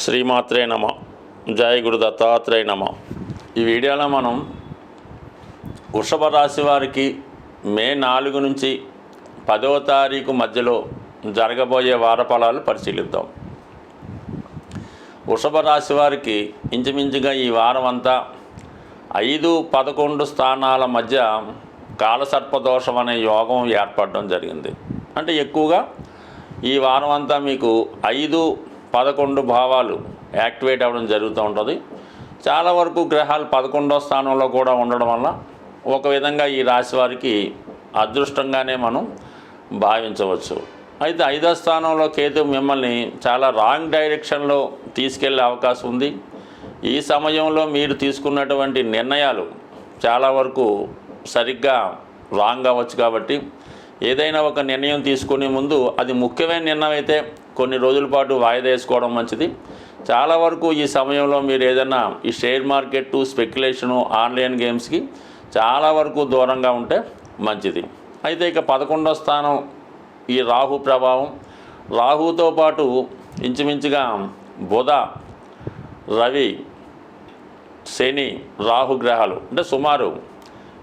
శ్రీమాత్రే నమ. జయ గురు దత్తాత్రేయ నమ. ఈ వీడియోలో మనం వృషభ రాశి వారికి మే నాలుగు నుంచి పదవ తారీఖు మధ్యలో జరగబోయే వారఫలాలు పరిశీలిద్దాం. వృషభ రాశి వారికి ఇంచుమించుగా ఈ వారం అంతా ఐదు పదకొండు స్థానాల మధ్య కాలసర్పదోషం అనే యోగం ఏర్పడడం జరిగింది. అంటే ఎక్కువగా ఈ వారం అంతా మీకు ఐదు పదకొండు భావాలు యాక్టివేట్ అవ్వడం జరుగుతూ ఉంటుంది. చాలా వరకు గ్రహాలు పదకొండో స్థానంలో కూడా ఉండడం వల్ల ఒక విధంగా ఈ రాశి వారికి అదృష్టంగానే మనం భావించవచ్చు. అయితే ఐదో స్థానంలో కేతు మిమ్మల్ని చాలా రాంగ్ డైరెక్షన్లో తీసుకెళ్ళే అవకాశం ఉంది. ఈ సమయంలో మీరు తీసుకున్నటువంటి నిర్ణయాలు చాలా వరకు సరిగ్గా రాంగ్ అవ్వచ్చు కాబట్టి ఏదైనా ఒక నిర్ణయం తీసుకునే ముందు అది ముఖ్యమైన నిర్ణయం అయితే కొన్ని రోజుల పాటు వాయిదా వేసుకోవడం మంచిది. చాలా వరకు ఈ సమయంలో మీరు ఏదైనా ఈ షేర్ మార్కెట్ స్పెక్యులేషను ఆన్లైన్ గేమ్స్కి చాలా వరకు దూరంగా ఉంటే మంచిది. అయితే ఇక పదకొండో స్థానం ఈ రాహు ప్రభావం. రాహుతో పాటు ఇంచుమించుగా బుధ రవి శని రాహు గ్రహాలు అంటే సుమారు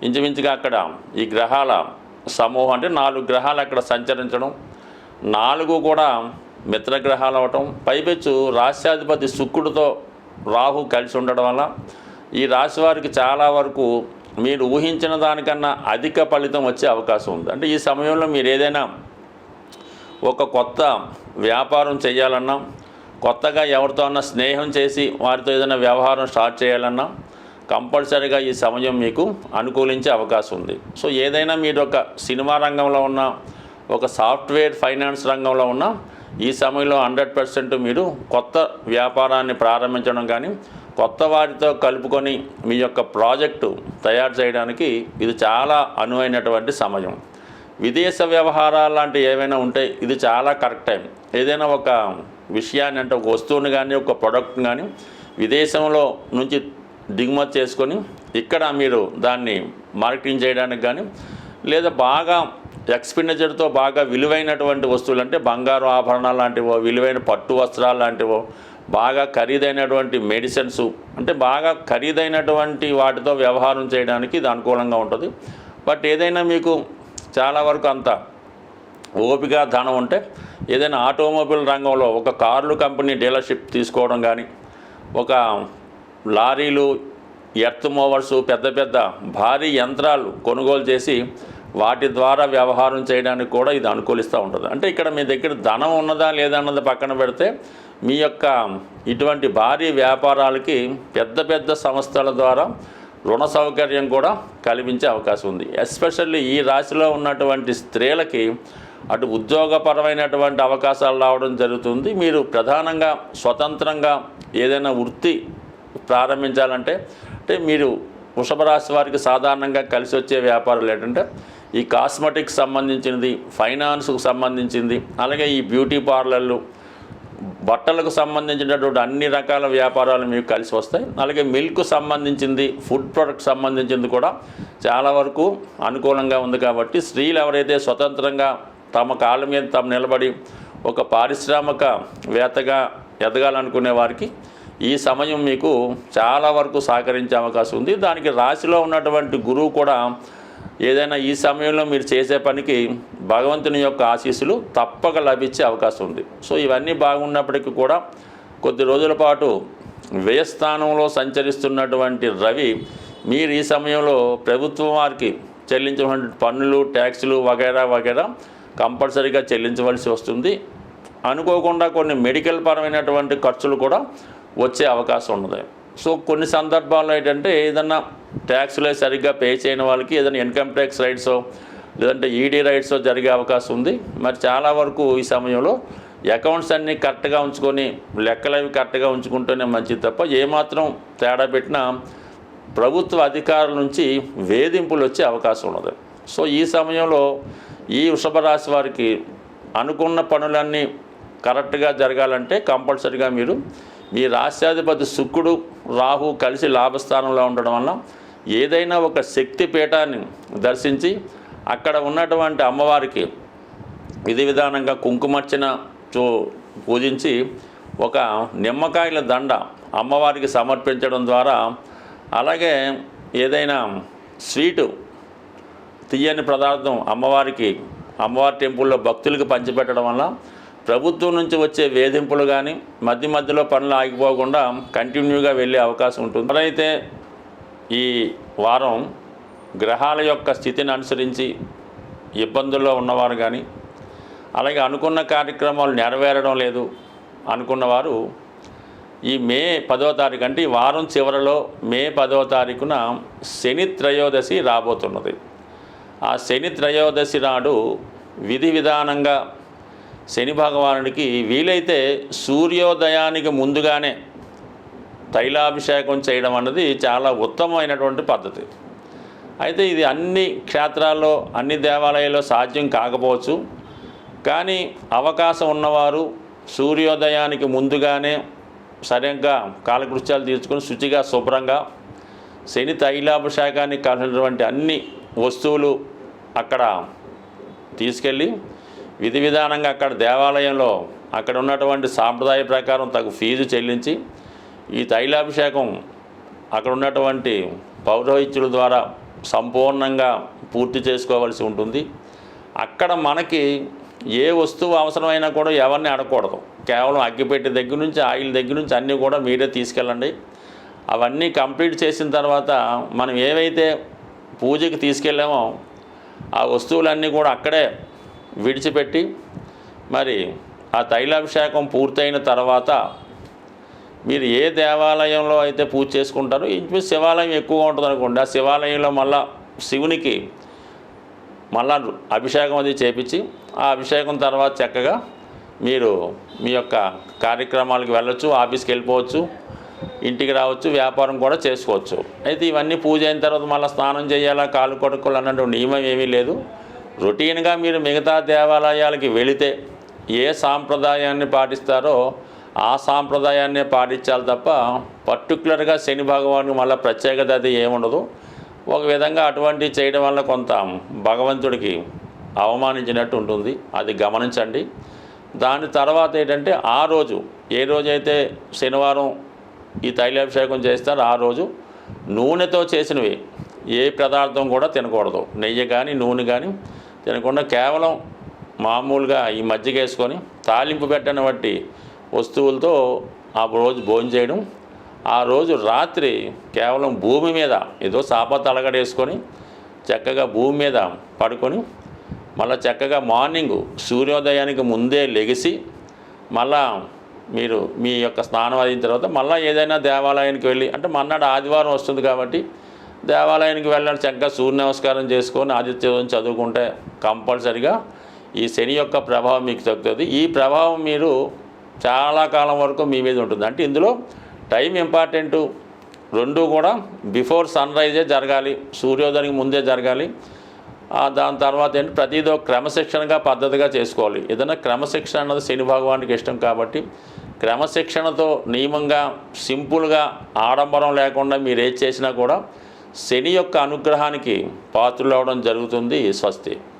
ఇంచుమించుగా అక్కడ ఈ గ్రహాల సమూహం అంటే నాలుగు గ్రహాలు అక్కడ సంచరించడం. నాలుగు కూడా మిత్రగ్రహాలు అవటం. పైపెచ్చు రాశ్యాధిపతి శుక్రుడితో రాహు కలిసి ఉండడం వల్ల ఈ రాశి వారికి చాలా వరకు మీరు ఊహించిన దానికన్నా అధిక ఫలితం వచ్చే అవకాశం ఉంది. అంటే ఈ సమయంలో మీరు ఏదైనా ఒక కొత్త వ్యాపారం చేయాలన్నా కొత్తగా ఎవరితో అన్నా స్నేహం చేసి వారితో ఏదైనా వ్యవహారం స్టార్ట్ చేయాలన్నా కంపల్సరీగా ఈ సమయం మీకు అనుకూలించే అవకాశం ఉంది. సో ఏదైనా మీరు ఒక సినిమా రంగంలో ఉన్న ఒక సాఫ్ట్వేర్ ఫైనాన్స్ రంగంలో ఉన్న ఈ సమయంలో హండ్రెడ్ పర్సెంట్ మీరు కొత్త వ్యాపారాన్ని ప్రారంభించడం కానీ కొత్త వారితో కలుపుకొని మీ యొక్క ప్రాజెక్టు తయారు చేయడానికి ఇది చాలా అనువైనటువంటి సమయం. విదేశ వ్యవహారాలు లాంటివి ఏవైనా ఉంటే ఇది చాలా కరెక్ట్ టైం. ఏదైనా ఒక విషయాన్ని అంటే ఒక వస్తువుని కానీ ఒక ప్రోడక్ట్ని కానీ విదేశంలో నుంచి దిగుమతి చేసుకొని ఇక్కడ మీరు దాన్ని మార్కెటింగ్ చేయడానికి కానీ లేదా బాగా ఎక్స్పెండిచర్తో బాగా విలువైనటువంటి వస్తువులు అంటే బంగారు ఆభరణాలు లాంటివో విలువైన పట్టు వస్త్రాలు లాంటివో బాగా ఖరీదైనటువంటి మెడిసిన్స్ అంటే బాగా ఖరీదైనటువంటి వాటితో వ్యవహారం చేయడానికి ఇది అనుకూలంగా ఉంటుంది. బట్ ఏదైనా మీకు చాలా వరకు అంత ఓపిక ధనం ఉంటే ఏదైనా ఆటోమొబైల్ రంగంలో ఒక కార్లు కంపెనీ డీలర్షిప్ తీసుకోవడం కానీ ఒక లారీలు ఎర్త్ మోవర్స్ పెద్ద పెద్ద భారీ యంత్రాలు కొనుగోలు చేసి వాటి ద్వారా వ్యవహారం చేయడానికి కూడా ఇది అనుకూలిస్తూ ఉంటుంది. అంటే ఇక్కడ మీ దగ్గర ధనం ఉన్నదా లేదా అన్నది పక్కన పెడితే మీ యొక్క ఇటువంటి భారీ వ్యాపారాలకి పెద్ద పెద్ద సంస్థల ద్వారా రుణ సౌకర్యం కూడా కల్పించే అవకాశం ఉంది. ఎస్పెషల్లీ ఈ రాశిలో ఉన్నటువంటి స్త్రీలకి అటు ఉద్యోగపరమైనటువంటి అవకాశాలు రావడం జరుగుతుంది. మీరు ప్రధానంగా స్వతంత్రంగా ఏదైనా వృత్తి ప్రారంభించాలంటే అంటే మీరు వృషభ రాశి వారికి సాధారణంగా కలిసి వచ్చే వ్యాపారాలు ఏంటంటే ఈ కాస్మెటిక్స్ సంబంధించినది ఫైనాన్స్కు సంబంధించింది అలాగే ఈ బ్యూటీ పార్లర్లు బట్టలకు సంబంధించినటువంటి అన్ని రకాల వ్యాపారాలు మీకు కలిసి వస్తాయి. అలాగే మిల్క్ సంబంధించింది ఫుడ్ ప్రొడక్ట్ సంబంధించింది కూడా చాలా వరకు అనుకూలంగా ఉంది కాబట్టి స్త్రీలు ఎవరైతే స్వతంత్రంగా తమ కాళ్ళ మీద తాము నిలబడి ఒక పారిశ్రామిక వేత్తగా ఎదగాలనుకునే వారికి ఈ సమయం మీకు చాలా వరకు సహకరించే అవకాశం ఉంది. దానికి రాశిలో ఉన్నటువంటి గురువు కూడా ఏదైనా ఈ సమయంలో మీరు చేసే పనికి భగవంతుని యొక్క ఆశీస్సులు తప్పక లభించే అవకాశం ఉంది. సో ఇవన్నీ బాగున్నప్పటికీ కూడా కొద్ది రోజుల పాటు వ్యయస్థానంలో సంచరిస్తున్నటువంటి రవి మీరు ఈ సమయంలో ప్రభుత్వం వారికి చెల్లించినటువంటి పన్నులు ట్యాక్సులు వగైరా వగైరా కంపల్సరీగా చెల్లించవలసి వస్తుంది. అనుకోకుండా కొన్ని మెడికల్ పరమైనటువంటి ఖర్చులు కూడా వచ్చే అవకాశం ఉన్నది. సో కొన్ని సందర్భాల్లో ఏంటంటే ఏదన్నా ట్యాక్స్లే సరిగ్గా పే చేయని వాళ్ళకి ఏదైనా ఇన్కమ్ ట్యాక్స్ రైట్సో లేదంటే ఈడీ రైట్స్ జరిగే అవకాశం ఉంది. మరి చాలా వరకు ఈ సమయంలో అకౌంట్స్ అన్నీ కరెక్ట్గా ఉంచుకొని లెక్కలు అవి కరెక్ట్గా ఉంచుకుంటేనే మంచిది తప్ప ఏమాత్రం తేడా పెట్టినా ప్రభుత్వ అధికారుల నుంచి వేధింపులు వచ్చే అవకాశం ఉన్నది. సో ఈ సమయంలో ఈ వృషభ రాశి వారికి అనుకున్న పనులన్నీ కరెక్ట్గా జరగాలంటే కంపల్సరీగా మీరు మీ రాష్ట్రాధిపతి శుక్రుడు రాహు కలిసి లాభస్థానంలో ఉండడం వల్ల ఏదైనా ఒక శక్తి పీఠాన్ని దర్శించి అక్కడ ఉన్నటువంటి అమ్మవారికి విధి విధానంగా కుంకుమర్చన చూ పూజించి ఒక నిమ్మకాయల దండ అమ్మవారికి సమర్పించడం ద్వారా అలాగే ఏదైనా స్వీటు తీయని పదార్థం అమ్మవారికి అమ్మవారి టెంపుల్లో భక్తులకు పంచిపెట్టడం వల్ల ప్రభుత్వం నుంచి వచ్చే వేధింపులు కానీ మధ్య మధ్యలో పనులు ఆగిపోకుండా కంటిన్యూగా వెళ్ళే అవకాశం ఉంటుంది. ఎవరైతే ఈ వారం గ్రహాల యొక్క స్థితిని అనుసరించి ఇబ్బందుల్లో ఉన్నవారు కానీ అలాగే అనుకున్న కార్యక్రమాలు నెరవేరడం లేదు అనుకున్నవారు ఈ మే పదో తారీఖు అంటే ఈ వారం చివరిలో మే పదో తారీఖున శని త్రయోదశి రాబోతున్నది. ఆ శని త్రయోదశి నాడు విధి విధానంగా శని భగవానుడికి వీలైతే సూర్యోదయానికి ముందుగానే తైలాభిషేకం చేయడం అన్నది చాలా ఉత్తమమైనటువంటి పద్ధతి. అయితే ఇది అన్ని క్షేత్రాల్లో అన్ని దేవాలయాల్లో సాధ్యం కాకపోవచ్చు. కానీ అవకాశం ఉన్నవారు సూర్యోదయానికి ముందుగానే సరిగ్గా కాలకృత్యాలు తీర్చుకొని శుచిగా శుభ్రంగా శని తైలాభిషేకానికి కావాల్సినటువంటి అన్ని వస్తువులు అక్కడ తీసుకెళ్ళి విధి విధానంగా అక్కడ దేవాలయంలో అక్కడ ఉన్నటువంటి సాంప్రదాయ ప్రకారం తగు ఫీజు చెల్లించి ఈ తైలాభిషేకం అక్కడ ఉన్నటువంటి పౌరోహిత్యుల ద్వారా సంపూర్ణంగా పూర్తి చేసుకోవాల్సి ఉంటుంది. అక్కడ మనకి ఏ వస్తువు అవసరమైనా కూడా ఎవరిని అడగకూడదు. కేవలం అగ్గిపెట్టి దగ్గర నుంచి ఆయిల్ దగ్గర నుంచి అన్నీ కూడా మీరే తీసుకెళ్ళండి. అవన్నీ కంప్లీట్ చేసిన తర్వాత మనం ఏవైతే పూజకి తీసుకెళ్ళామో ఆ వస్తువులన్నీ కూడా అక్కడే విడిచిపెట్టి మరి ఆ తైలాభిషేకం పూర్తయిన తర్వాత మీరు ఏ దేవాలయంలో అయితే పూజ చేసుకుంటారో ఇంచుమించు శివాలయం ఎక్కువగా ఉంటుంది అనుకోండి. ఆ శివాలయంలో మళ్ళా శివునికి మళ్ళా అభిషేకం అది చేపించి ఆ అభిషేకం తర్వాత చక్కగా మీరు మీ యొక్క కార్యక్రమాలకు వెళ్ళొచ్చు ఆఫీస్కి వెళ్ళిపోవచ్చు ఇంటికి రావచ్చు వ్యాపారం కూడా చేసుకోవచ్చు. అయితే ఇవన్నీ పూజ అయిన తర్వాత మళ్ళీ స్నానం చేయాలా కాలు కొడుకోవాలి అన్నటువంటి నియమం ఏమీ లేదు. రొటీన్గా మీరు మిగతా దేవాలయాలకి వెళితే ఏ సాంప్రదాయాన్ని పాటిస్తారో ఆ సాంప్రదాయాన్నే పాటించాలి తప్ప పర్టికులర్గా శని భగవానికి మళ్ళీ ప్రత్యేకత అది ఏముండదు. ఒక విధంగా అటువంటివి చేయడం వల్ల కొంత భగవంతుడికి అవమానించినట్టు ఉంటుంది. అది గమనించండి. దాని తర్వాత ఏంటంటే ఆ రోజు ఏ రోజైతే శనివారం ఈ తైలాభిషేకం చేస్తారో ఆ రోజు నూనెతో చేసినవి ఏ పదార్థం కూడా తినకూడదు. నెయ్యి కానీ నూనె కానీ తినకుండా కేవలం మామూలుగా ఈ మజ్జిగ వేసుకొని తాలింపు పెట్టని బట్టి వస్తువులతో ఆ రోజు భోజనం చేయడం. ఆ రోజు రాత్రి కేవలం భూమి మీద ఏదో సాప తలగడేసుకొని చక్కగా భూమి మీద పడుకొని మళ్ళీ చక్కగా మార్నింగ్ సూర్యోదయానికి ముందే లెగిసి మళ్ళా మీరు మీ యొక్క స్నానం అయిన తర్వాత మళ్ళీ ఏదైనా దేవాలయానికి వెళ్ళి అంటే మన్నాడు ఆదివారం వస్తుంది కాబట్టి దేవాలయానికి వెళ్ళాలి చక్కగా సూర్య నమస్కారం చేసుకొని ఆదిత్యం చదువుకుంటే కంపల్సరిగా ఈ శని యొక్క ప్రభావం మీకు తగ్గుతుంది. ఈ ప్రభావం మీరు చాలా కాలం వరకు మీ మీద ఉంటుంది. అంటే ఇందులో టైం ఇంపార్టెంటు. రెండు కూడా బిఫోర్ సన్ రైజే జరగాలి సూర్యోదయానికి ముందే జరగాలి. దాని తర్వాత ఏంటి ప్రతిదో క్రమశిక్షణగా పద్ధతిగా చేసుకోవాలి. ఏదైనా క్రమశిక్షణ అన్నది శని భగవానికి ఇష్టం కాబట్టి క్రమశిక్షణతో నియమంగా సింపుల్గా ఆడంబరం లేకుండా మీరు ఏది చేసినా కూడా శని యొక్క అనుగ్రహానికి పాత్రలు అవడం జరుగుతుంది స్వస్తి.